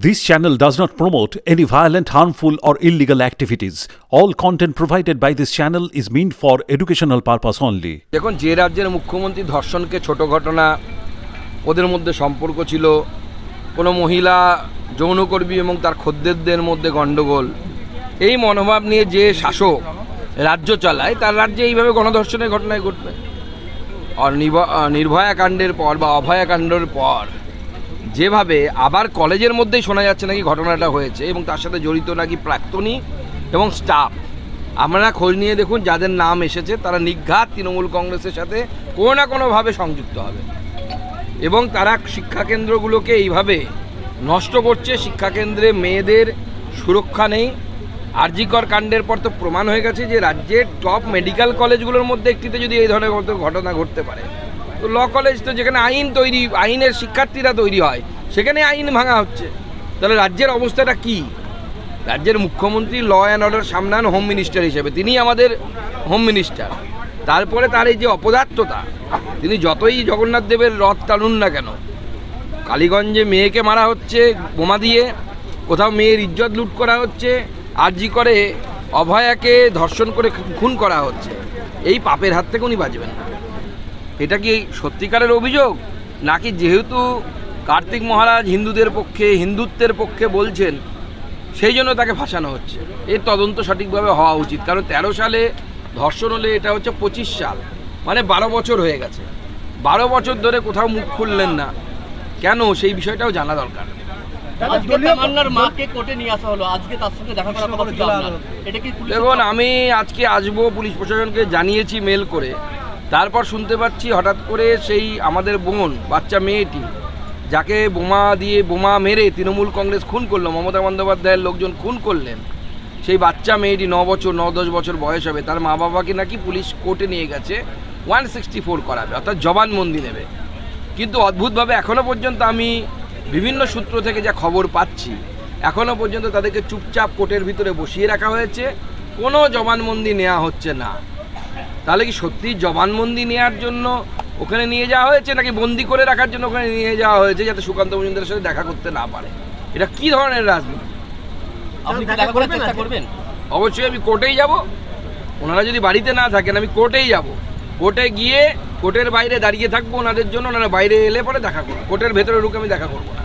This channel does not promote any violent, harmful, or illegal activities. All content provided by this channel is meant for educational purpose only. দেখুন যে রাজ্যের মুখ্যমন্ত্রী ধর্ষণকে ছোট ঘটনা ওদের মধ্যে সম্পর্ক ছিল কোনো মহিলা যৌনকর্মী এবং তার খদ্দেরদের মধ্যে গণ্ডগোল এই মনোভাব নিয়ে যে শাসক রাজ্য চালায় তার রাজ্যে এইভাবে গণধর্ষণের ঘটনায় ঘটবে আর নির্ভয়া কাণ্ডের পর বা অভয়া কাণ্ডের পর যেভাবে আবার কলেজের মধ্যেই শোনা যাচ্ছে নাকি ঘটনাটা হয়েছে এবং তার সাথে জড়িত নাকি প্রাক্তনী এবং স্টাফ। আমরা খোঁজ নিয়ে দেখুন, যাদের নাম এসেছে, তারা নিঘাত তৃণমূল কংগ্রেসের সাথে কোনো না কোনোভাবে সংযুক্ত হবে। এবং তারা শিক্ষাকেন্দ্রগুলোকে এইভাবে নষ্ট করছে, শিক্ষাকেন্দ্রে মেয়েদের সুরক্ষা নেই। আরজিকর কাণ্ডের পর তো প্রমাণ হয়ে গেছে যে রাজ্যের টপ মেডিকেল কলেজগুলোর মধ্যে একটিতে যদি এই ধরনের ঘটনা ঘটতে পারে তো ল কলেজ তো যেখানে আইন তৈরি, আইনের শিক্ষার্থীরা তৈরি হয়, সেখানে আইন ভাঙা হচ্ছে। তাহলে রাজ্যের অবস্থাটা কি? রাজ্যের মুখ্যমন্ত্রী ল অ্যান্ড অর্ডার সামলান হোম মিনিস্টার হিসেবে, তিনি আমাদের হোম মিনিস্টার তারপরে তার এই যে অপদার্থতা, তিনি যতই জগন্নাথ দেবের রথ টানুন না কেন, কালীগঞ্জে মেয়েকে মারা হচ্ছে, বোমা দিয়ে, কোথাও মেয়ের ইজ্জত লুট করা হচ্ছে, আরজি করে অভয়াকে ধর্ষণ করে খুন করা হচ্ছে, এই পাপের হাত থেকে উনি বাঁচবেন না। এটা কি সত্যিকারের অভিযোগ? নাকি যেহেতু কার্তিক মহারাজ হিন্দুদের পক্ষে হিন্দুত্বের পক্ষে বলছেন সেই জন্য তাকে ফাঁসানো হচ্ছে? এর তদন্ত সঠিকভাবে হওয়া উচিত। কারণ তেরো সালে ধর্ষণ হলে এটা হচ্ছে পঁচিশ সাল। মানে বারো বছর হয়ে গেছে। বারো বছর ধরে কোথাও মুখ খুললেন না। কেন? সেই বিষয়টাও জানা দরকার। দেখুন আমি আজকে আসব পুলিশ প্রশাসনকে জানিয়েছি মেল করে। তারপর শুনতে পাচ্ছি হঠাৎ করে সেই আমাদের বোন, বাচ্চা মেয়েটি, যাকে বোমা দিয়ে বোমা মেরে তৃণমূল কংগ্রেস খুন করল, মমতা বন্দ্যোপাধ্যায়ের লোকজন খুন করলেন। সেই বাচ্চা মেয়েটি ন বছর, ন দশ বছর বয়স হবে, তার মা বাবাকে নাকি পুলিশ কোর্টে নিয়ে গেছে, ওয়ান সিক্সটি ফোর করাবে, অর্থাৎ জবানবন্দি নেবে। কিন্তু অদ্ভুতভাবে এখনও পর্যন্ত আমি বিভিন্ন সূত্র থেকে যা খবর পাচ্ছি এখনও পর্যন্ত তাদেরকে চুপচাপ কোর্টের ভিতরে বসিয়ে রাখা হয়েছে, কোনো জবানবন্দি নেওয়া হচ্ছে না। তাহলে কি সত্যি জবানবন্দি নেওয়ার জন্য ওখানে নিয়ে যাওয়া হয়েছে নাকি বন্দি করে রাখার জন্য ওখানে নিয়ে যাওয়া হয়েছে যাতে সুকান্ত মজুমদারের সাথে দেখা করতে না পারে? এটা কি ধরনের রাজনীতি? আপনি দেখা করার চেষ্টা করবেন? অবশ্যই আমি কোর্টেই যাব। ওনারা যদি বাড়িতে না থাকেন আমি কোর্টেই যাব। কোর্টে গিয়ে কোর্টের বাইরে দাঁড়িয়ে থাকব ওনাদের জন্য ওনারা বাইরে এলে পরে দেখা করব। কোর্টের ভেতরে ঢুকে আমি দেখা করব না।